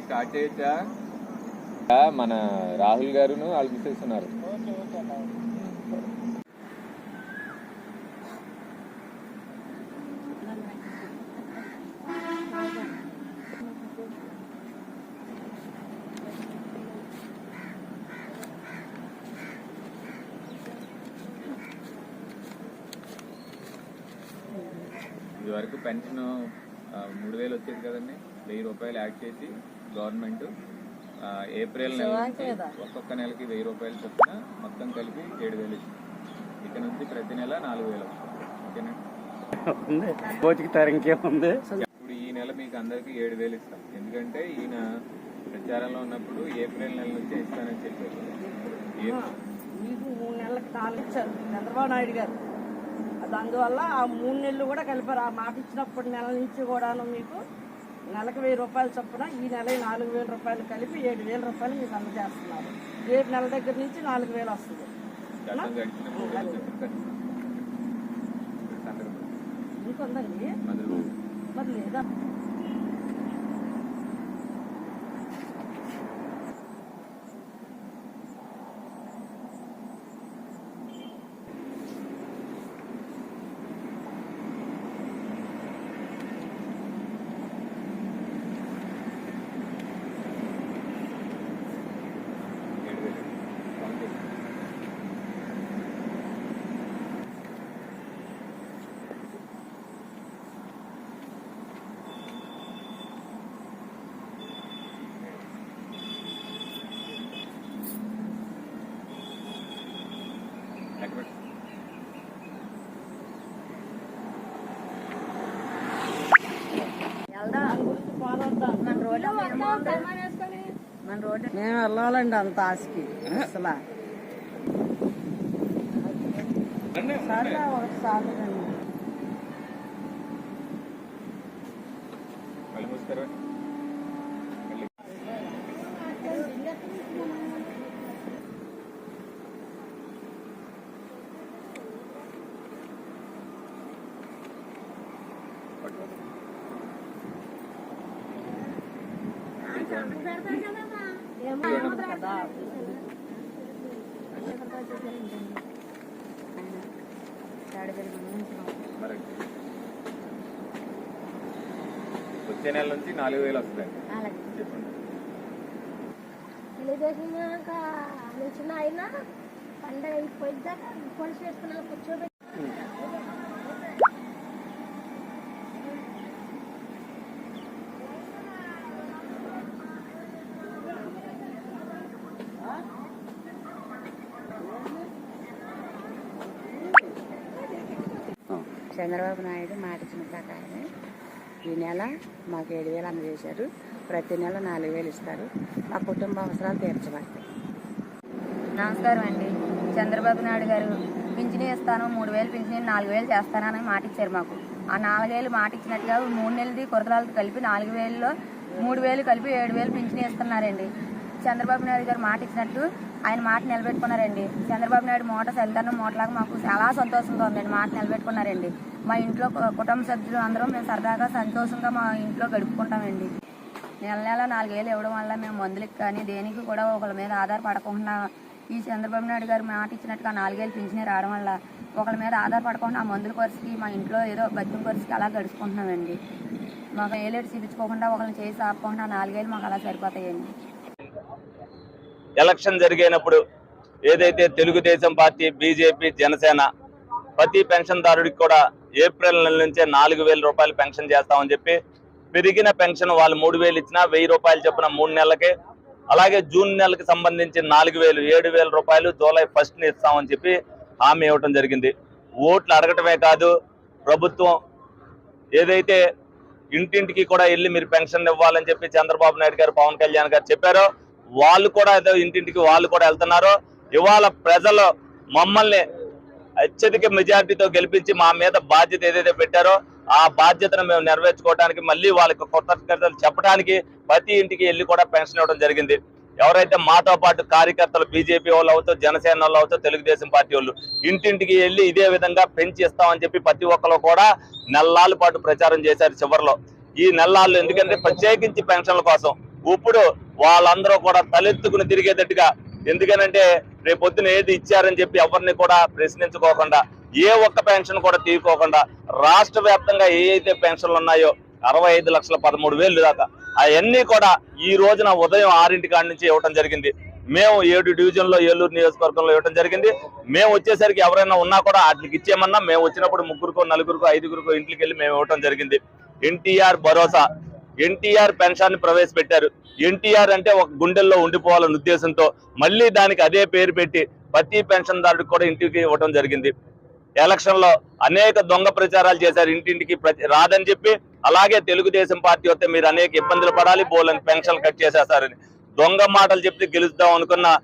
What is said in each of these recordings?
Start చేయొచ్చా మన రాహుల్ గారును వాళ్ళు మిస్సెస్ ఉన్నారు ఇది వరకు పెన్షన్ మూడు వేలు వచ్చేది కదండి. వెయ్యి రూపాయలు యాడ్ చేసి గవర్నమెంట్ ఏప్రిల్ నెల ఒక్కొక్క నెలకి వెయ్యి రూపాయలు చొప్పున మొత్తం కలిపి ఏడు వేలు ఇచ్చింది ఇక నుంచి ప్రతి నెల నాలుగు వేలు వస్తుంది ఓకేనా? ఉంది. బోచుకుతారు ఇంకేముంది? ఇప్పుడు ఈ నెల మీకు అందరికి ఏడు వేలు ఇస్తాం. ఎందుకంటే ఈయన ప్రచారంలో ఉన్నప్పుడు ఏప్రిల్ నెల నుంచి ఇస్తానని చెప్పారు. ఏ- మీకు మూడు నెలలకు నాలుగు ఇచ్చారు. చంద్రబాబు నాయుడు గారు. అందువల్ల ఆ మూడు నెలలు కూడా కలిపారు. ఆ మాట ఇచ్చినప్పటి నెల నుంచి కూడాను మీకు నెలకు వెయ్యి రూపాయలు చొప్పున ఈ నెల నాలుగు వేల రూపాయలు కలిపి ఏడు వేల రూపాయలు మీకు అందజేస్తున్నారు. ఏడు నెలల దగ్గర నుంచి నాలుగు వేలు వస్తుంది. గతం గడిచిన మూడు వేలు చొప్పున ఖర్చు. ఇప్పుడు సందర్భం. ఇంకొందండి మొదలు మరి లేదా ఏడు వేలు కౌంట్ చేసి. లెక్క పెట్టు. దాని గురించి పోరాడదాం మేము వెళ్ళాలండి అంత ఆశకి అసలు. ఒకసారి రండి. మళ్ళీ మూసుకోరా. మళ్ళీ. పట్టు. కదా మరి వచ్చే నెల నుంచి నాలుగు వేలు వస్తాయి. చెప్పండి అయినా పండగ అయిపోయిందాక పోలీస్ వేసుకున్నా కూర్చోబెట్టి. చంద్రబాబు నాయుడు మాట ఇచ్చిన ప్రకారమే ఈ నెల మాకు ఏడు వేలు అందజేశారు. ప్రతి నెల నాలుగు వేలు ఇస్తారు. మా కుటుంబ అవసరాలు తీర్చబడతాయి. నమస్కారం అండి. చంద్రబాబు నాయుడు గారు పింఛను ఇస్తాను మూడు వేలు పింఛని నాలుగు వేలు చేస్తానని మాట ఇచ్చారు మాకు. ఆ నాలుగేళ్ళు మాట ఇచ్చినట్టుగా మూడు నెలది కొరతలతో కలిపి నాలుగు వేలలో మూడు వేలు కలిపి ఏడు వేలు పింఛని ఇస్తున్నారండి. చంద్రబాబు నాయుడు గారు మాట ఇచ్చినట్టు ఆయన మాట నిలబెట్టుకున్నారండి. చంద్రబాబు నాయుడు మూట సెల్తాను మూటలాగా మాకు చాలా సంతోషంగా ఉందండి. మాట నిలబెట్టుకున్నారండి. మా ఇంట్లో కుటుంబ సభ్యులు అందరం మేము సరదాగా సంతోషంగా మా ఇంట్లో గడుపుకుంటామండి. నెల నెల నాలుగేళ్ళు ఇవ్వడం వల్ల మేము మందులకి కానీ దేనికి కూడా ఒకళ్ళ మీద ఆధారపడకుండా ఈ చంద్రబాబు నాయుడు గారు మాట ఇచ్చినట్టుగా నాలుగేళ్ళు పింఛనే రావడం వల్ల ఒకళ్ళ మీద ఆధారపడకుండా ఆ మందుల పరిస్థితి మా ఇంట్లో ఏదో బతుకు పరిస్థితి అలా గడుచుకుంటున్నామండి. మాకు ఏలేడు చూపించుకోకుండా ఒకరిని చేసి ఆపకుండా నాలుగేళ్ళు మాకు అలా సరిపోతాయండి. ఎలక్షన్ జరిగినప్పుడు ఏదైతే తెలుగుదేశం పార్టీ బీజేపీ జనసేన ప్రతి పెన్షన్దారుడికి కూడా ఏప్రిల్ నెల నుంచే నాలుగు వేల రూపాయలు పెన్షన్ చేస్తామని చెప్పి పెరిగిన పెన్షన్ వాళ్ళు మూడు వేలు ఇచ్చినా వెయ్యి రూపాయలు చొప్పున మూడు నెలలకి. అలాగే జూన్ నెలకి సంబంధించి నాలుగు వేలు ఏడు వేల రూపాయలు జూలై ఫస్ట్ని ఇస్తామని చెప్పి హామీ ఇవ్వటం జరిగింది. ఓట్లు అడగటమే కాదు ప్రభుత్వం ఏదైతే ఇంటింటికి కూడా వెళ్ళి మీరు పెన్షన్ ఇవ్వాలని చెప్పి చంద్రబాబు నాయుడు గారు పవన్ కళ్యాణ్ గారు చెప్పారో వాళ్ళు కూడా ఏదో ఇంటింటికి వాళ్ళు కూడా వెళ్తున్నారు. ఇవాళ ప్రజలు మమ్మల్ని అత్యధిక మెజార్టీతో గెలిపించి మా మీద బాధ్యత ఏదైతే పెట్టారో ఆ బాధ్యతను మేము నెరవేర్చుకోవడానికి మళ్ళీ వాళ్ళకి కొత్త చెప్పడానికి ప్రతి ఇంటికి వెళ్ళి కూడా పెన్షన్ ఇవ్వడం జరిగింది. ఎవరైతే మాతో పాటు కార్యకర్తలు బీజేపీ వాళ్ళు అవుతో జనసేన వాళ్ళు అవుతో తెలుగుదేశం పార్టీ వాళ్ళు ఇంటింటికి వెళ్ళి ఇదే విధంగా పెంచి ఇస్తామని చెప్పి ప్రతి ఒక్కరు కూడా నెలల పాటు ప్రచారం చేశారు చివరిలో. ఈ నెలలు ఎందుకంటే ప్రత్యేకించి పెన్షన్ల కోసం. ఇప్పుడు వాళ్ళందరూ కూడా తలెత్తుకుని తిరిగేటట్టుగా. ఎందుకనంటే రేపొద్దున ఏది ఇచ్చారని చెప్పి ఎవరిని కూడా ప్రశ్నించుకోకుండా ఏ ఒక్క పెన్షన్ కూడా తీసుకోకుండా రాష్ట్ర వ్యాప్తంగా ఏ అయితే పెన్షన్లు ఉన్నాయో అరవై ఐదు లక్షల పదమూడు వేలు దాకా అవన్నీ కూడా ఈ రోజున ఉదయం ఆరింటి కాడి నుంచి ఇవ్వటం జరిగింది. మేము ఏడు డివిజన్లో ఏలూరు నియోజకవర్గంలో ఇవ్వడం జరిగింది. మేము వచ్చేసరికి ఎవరైనా ఉన్నా కూడా వాటికి ఇచ్చేయమన్నా మేము వచ్చినప్పుడు ముగ్గురుకో నలుగురికో ఐదుగురికో ఇంటికి వెళ్ళి మేము ఇవ్వటం జరిగింది. ఎన్టీఆర్ భరోసా ఎన్టీఆర్ పెన్షన్ని ప్రవేశపెట్టారు. ఎన్టీఆర్ అంటే ఒక గుండెల్లో ఉండిపోవాలనే ఉద్దేశంతో మళ్ళీ దానికి అదే పేరు పెట్టి ప్రతి పెన్షన్ దారుడికి కూడా ఇంటికి ఇవ్వడం జరిగింది. ఎలక్షన్లో అనేక దొంగ ప్రచారాలు చేశారు. ఇంటింటికి ప్రతి- రాదని చెప్పి అలాగే తెలుగుదేశం పార్టీ వస్తే మీరు అనేక ఇబ్బందులు పడాలి బోలని పెన్షన్ కట్ చేసేస్తారని. దొంగ మాటలు చెప్తే గెలుస్తాం అనుకున్న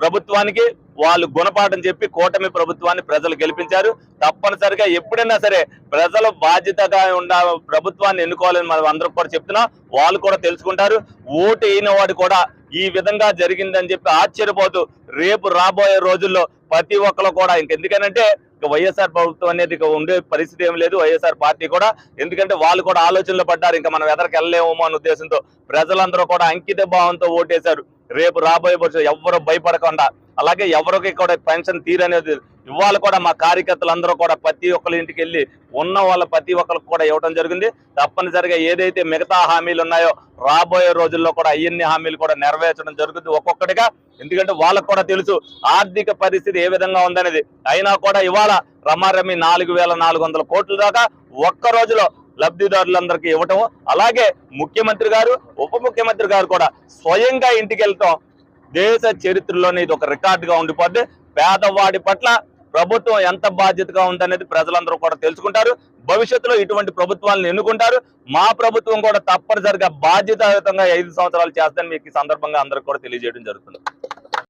ప్రభుత్వానికి వాళ్ళు గుణపాఠం చెప్పి కూటమి ప్రభుత్వాన్ని ప్రజలు గెలిపించారు. తప్పనిసరిగా ఎప్పుడైనా సరే ప్రజలు బాధ్యతగా ఉండ ప్రభుత్వాన్ని ఎన్నుకోవాలని మనం అందరం కూడా చెప్తున్నాం. వాళ్ళు కూడా తెలుసుకుంటారు. ఓటు అయిన వాడు కూడా ఈ విధంగా జరిగిందని చెప్పి ఆశ్చర్యపోతూ రేపు రాబోయే రోజుల్లో ప్రతి ఒక్కరు కూడా ఇంకెందుకనంటే వైఎస్ఆర్ ప్రభుత్వం అనేది ఇక ఉండే పరిస్థితి ఏం లేదు. వైఎస్ఆర్ పార్టీ కూడా ఎందుకంటే వాళ్ళు కూడా ఆలోచనలో పడ్డారు. ఇంకా మనం ఎదరికి వెళ్ళలేమో అనే ఉద్దేశంతో ప్రజలందరూ కూడా అంకిత భావంతో ఓటేశారు. రేపు రాబోయే భవిష్యత్తు ఎవరు భయపడకుండా అలాగే ఎవరికి కూడా పెన్షన్ తీరనేది ఇవాళ కూడా మా కార్యకర్తలందరూ కూడా ప్రతి ఒక్కరి ఇంటికి వెళ్ళి ఉన్న వాళ్ళ ప్రతి ఒక్కరికి కూడా ఇవ్వడం జరిగింది. తప్పనిసరిగా ఏదైతే మిగతా హామీలు ఉన్నాయో రాబోయే రోజుల్లో కూడా అవన్నీ హామీలు కూడా నెరవేర్చడం జరుగుతుంది ఒక్కొక్కటిగా. ఎందుకంటే వాళ్ళకు కూడా తెలుసు ఆర్థిక పరిస్థితి ఏ విధంగా ఉందనేది. అయినా కూడా ఇవాళ రమారమి నాలుగు వేల నాలుగు వందల కోట్ల దాకా ఒక్క రోజులో లబ్ధిదారులందరికీ ఇవ్వటం. అలాగే ముఖ్యమంత్రి గారు ఉప ముఖ్యమంత్రి గారు కూడా స్వయంగా ఇంటికి వెళ్తాం. దేశ చరిత్రలోనే ఇది ఒక రికార్డుగా ఉండిపోద్ది. పేదవాడి పట్ల ప్రభుత్వం ఎంత బాధ్యతగా ఉందనేది ప్రజలందరూ కూడా తెలుసుకుంటారు. భవిష్యత్తులో ఇటువంటి ప్రభుత్వాలను ఎన్నుకుంటారు. మా ప్రభుత్వం కూడా తప్పనిసరిగా బాధ్యతాయుతంగా ఐదు సంవత్సరాలు చేస్తానని మీకు ఈ సందర్భంగా అందరికి కూడా తెలియజేయడం జరుగుతుంది.